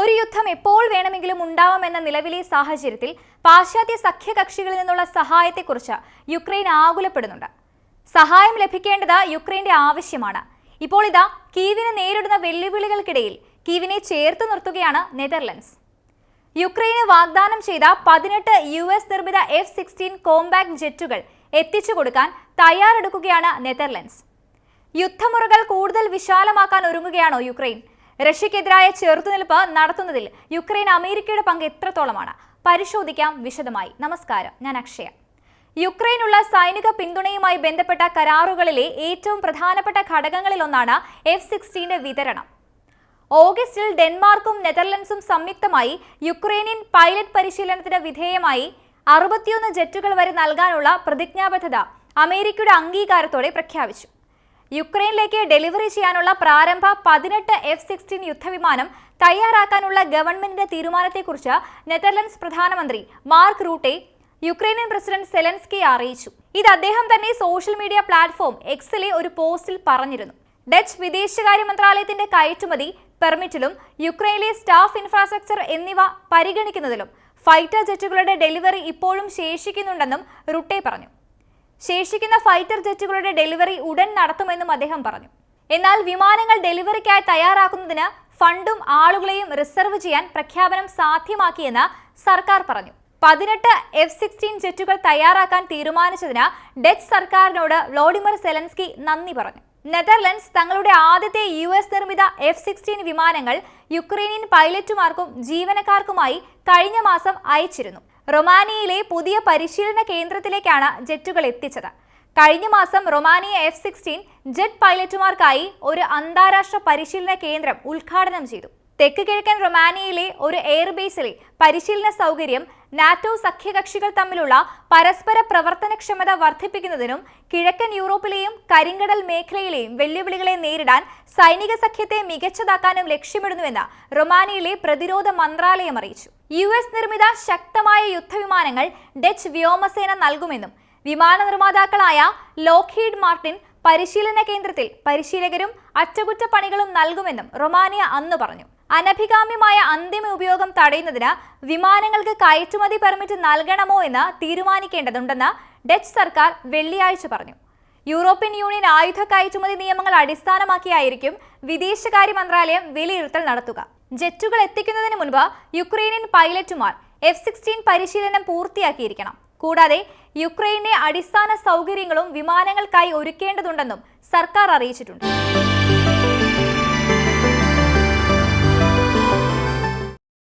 ഒരു യുദ്ധം എപ്പോൾ വേണമെങ്കിലും ഉണ്ടാവാമെന്ന നിലവിലെ സാഹചര്യത്തിൽ പാശ്ചാത്യ സഖ്യകക്ഷികളിൽ നിന്നുള്ള സഹായത്തെക്കുറിച്ച് യുക്രൈൻ ആകുലപ്പെടുന്നുണ്ട്. സഹായം ലഭിക്കേണ്ടത് യുക്രൈന്റെ ആവശ്യമാണ്. ഇപ്പോൾ ഇതാ കീവിനെ നേരിടുന്ന വെല്ലുവിളികൾക്കിടയിൽ കീവിനെ ചേർത്ത് നിർത്തുകയാണ് നെതർലൻഡ്സ്. യുക്രൈന് വാഗ്ദാനം ചെയ്ത പതിനെട്ട് യു എസ് നിർമ്മിത എഫ് സിക്സ്റ്റീൻ കോമ്പാക്ട് ജെറ്റുകൾ എത്തിച്ചു കൊടുക്കാൻ തയ്യാറെടുക്കുകയാണ് നെതർലൻഡ്സ്. യുദ്ധമുറകൾ കൂടുതൽ വിശാലമാക്കാൻ ഒരുങ്ങുകയാണോ യുക്രൈൻ? റഷ്യക്കെതിരായ ചെറുത്തുനിൽപ്പ് നടത്തുന്നതിൽ യുക്രൈൻ അമേരിക്കയുടെ പങ്ക് എത്രത്തോളമാണ്? പരിശോധിക്കാം വിശദമായി. നമസ്കാരം. ഞാൻ അക്ഷയ. യുക്രൈനുള്ള സൈനിക പിന്തുണയുമായി ബന്ധപ്പെട്ട കരാറുകളിലെ ഏറ്റവും പ്രധാനപ്പെട്ട ഘടകങ്ങളിലൊന്നാണ് എഫ് സിക്സ്റ്റീന്റെ വിതരണം. ഓഗസ്റ്റിൽ ഡെൻമാർക്കും നെതർലൻഡ്സും സംയുക്തമായി യുക്രൈനിയൻ പൈലറ്റ് പരിശീലനത്തിന് വിധേയമായി അറുപത്തിയൊന്ന് ജെറ്റുകൾ വരെ നൽകാനുള്ള പ്രതിജ്ഞാബദ്ധത അമേരിക്കയുടെ അംഗീകാരത്തോടെ പ്രഖ്യാപിച്ചു. യുക്രൈനിലേക്ക് ഡെലിവറി ചെയ്യാനുള്ള പ്രാരംഭ പതിനെട്ട് എഫ് സിക്സ്റ്റീൻ യുദ്ധവിമാനം തയ്യാറാക്കാനുള്ള ഗവൺമെന്റിന്റെ തീരുമാനത്തെക്കുറിച്ച് നെതർലൻഡ്സ് പ്രധാനമന്ത്രി Mark Rutte Ukrainian president Zelensky അറിയിച്ചു. ഇത് അദ്ദേഹം തന്നെ സോഷ്യൽ മീഡിയ പ്ലാറ്റ്ഫോം എക്സിലെ ഒരു പോസ്റ്റിൽ പറഞ്ഞിരുന്നു. ഡച്ച് വിദേശകാര്യ മന്ത്രാലയത്തിന്റെ കയറ്റുമതി പെർമിറ്റിലും യുക്രൈനിലെ സ്റ്റാഫ് ഇൻഫ്രാസ്ട്രക്ചർ എന്നിവ പരിഗണിക്കുന്നതിലും ഫൈറ്റർ ജെറ്റുകളുടെ ഡെലിവറി ഇപ്പോഴും ശേഷിക്കുന്നുണ്ടെന്നും റുട്ടെ പറഞ്ഞു. ശേഷിക്കുന്ന ഫൈറ്റർ ജെറ്റുകളുടെ ഡെലിവറി ഉടൻ നടത്തുമെന്നും അദ്ദേഹം പറഞ്ഞു. എന്നാൽ വിമാനങ്ങൾ ഡെലിവറിക്കായി തയ്യാറാക്കുന്നതിന് ഫണ്ടും ആളുകളെയും റിസർവ് ചെയ്യാൻ പ്രഖ്യാപനം സാധ്യമാക്കിയെന്ന് സർക്കാർ പറഞ്ഞു. പതിനെട്ട് എഫ് സിക്സ്റ്റീൻ ജെറ്റുകൾ തയ്യാറാക്കാൻ തീരുമാനിച്ചതിന് ഡച്ച് സർക്കാരിനോട് വ്ളോഡിമർ സെലൻസ്കി നന്ദി പറഞ്ഞു. നെതർലൻഡ്സ് തങ്ങളുടെ ആദ്യത്തെ യു എസ് നിർമ്മിത എഫ് സിക്സ്റ്റീൻ വിമാനങ്ങൾ യുക്രൈനിയൻ പൈലറ്റുമാർക്കും ജീവനക്കാർക്കുമായി കഴിഞ്ഞ മാസം അയച്ചിരുന്നു. റൊമാനിയയിലെ പുതിയ പരിശീലന കേന്ദ്രത്തിലേക്കാണ് ജെറ്റുകൾ എത്തിച്ചത്. കഴിഞ്ഞ മാസം റൊമാനിയ എഫ് സിക്സ്റ്റീൻ ജെറ്റ് പൈലറ്റുമാർക്കായി ഒരു അന്താരാഷ്ട്ര പരിശീലന കേന്ദ്രം ഉദ്ഘാടനം ചെയ്തു. തെക്ക് കിഴക്കൻ റൊമാനിയയിലെ ഒരു എയർബേസിലെ പരിശീലന സൗകര്യം നാറ്റോ സഖ്യകക്ഷികൾ തമ്മിലുള്ള പരസ്പര പ്രവർത്തനക്ഷമത വർദ്ധിപ്പിക്കുന്നതിനും കിഴക്കൻ യൂറോപ്പിലെയും കരിങ്കടൽ മേഖലയിലെയും വെല്ലുവിളികളെ നേരിടാൻ സൈനിക സഖ്യത്തെ മികച്ചതാക്കാനും ലക്ഷ്യമിടുന്നുവെന്ന് റൊമാനിയയിലെ പ്രതിരോധ മന്ത്രാലയം അറിയിച്ചു. യു എസ് നിർമ്മിത ശക്തമായ യുദ്ധവിമാനങ്ങൾ ഡച്ച് വ്യോമസേന നൽകുമെന്നും വിമാന നിർമ്മാതാക്കളായ ലോക്ഹീഡ് മാർട്ടിൻ പരിശീലന കേന്ദ്രത്തിൽ പരിശീലകരും അറ്റകുറ്റപ്പണികളും നൽകുമെന്നും റൊമാനിയ അന്ന് പറഞ്ഞു. അനഭികാമ്യമായ അന്തിമ ഉപയോഗം തടയുന്നതിന് വിമാനങ്ങൾക്ക് കയറ്റുമതി പെർമിറ്റ് നൽകണമോ എന്ന് തീരുമാനിക്കേണ്ടതുണ്ടെന്ന് ഡച്ച് സർക്കാർ വെള്ളിയാഴ്ച പറഞ്ഞു. യൂറോപ്യൻ യൂണിയൻ ആയുധ കയറ്റുമതി നിയമങ്ങൾ അടിസ്ഥാനമാക്കിയായിരിക്കും വിദേശകാര്യ മന്ത്രാലയം വിലയിരുത്തൽ നടത്തുക. ജെറ്റുകൾ എത്തിക്കുന്നതിന് മുൻപ് യുക്രൈനിയൻ പൈലറ്റുമാർ എഫ് സിക്സ്റ്റീൻ പരിശീലനം പൂർത്തിയാക്കിയിരിക്കണം. കൂടാതെ യുക്രൈനെ അടിസ്ഥാന സൗകര്യങ്ങളും വിമാനങ്ങൾക്കായി ഒരുക്കേണ്ടതുണ്ടെന്നും സർക്കാർ അറിയിച്ചിട്ടുണ്ട്.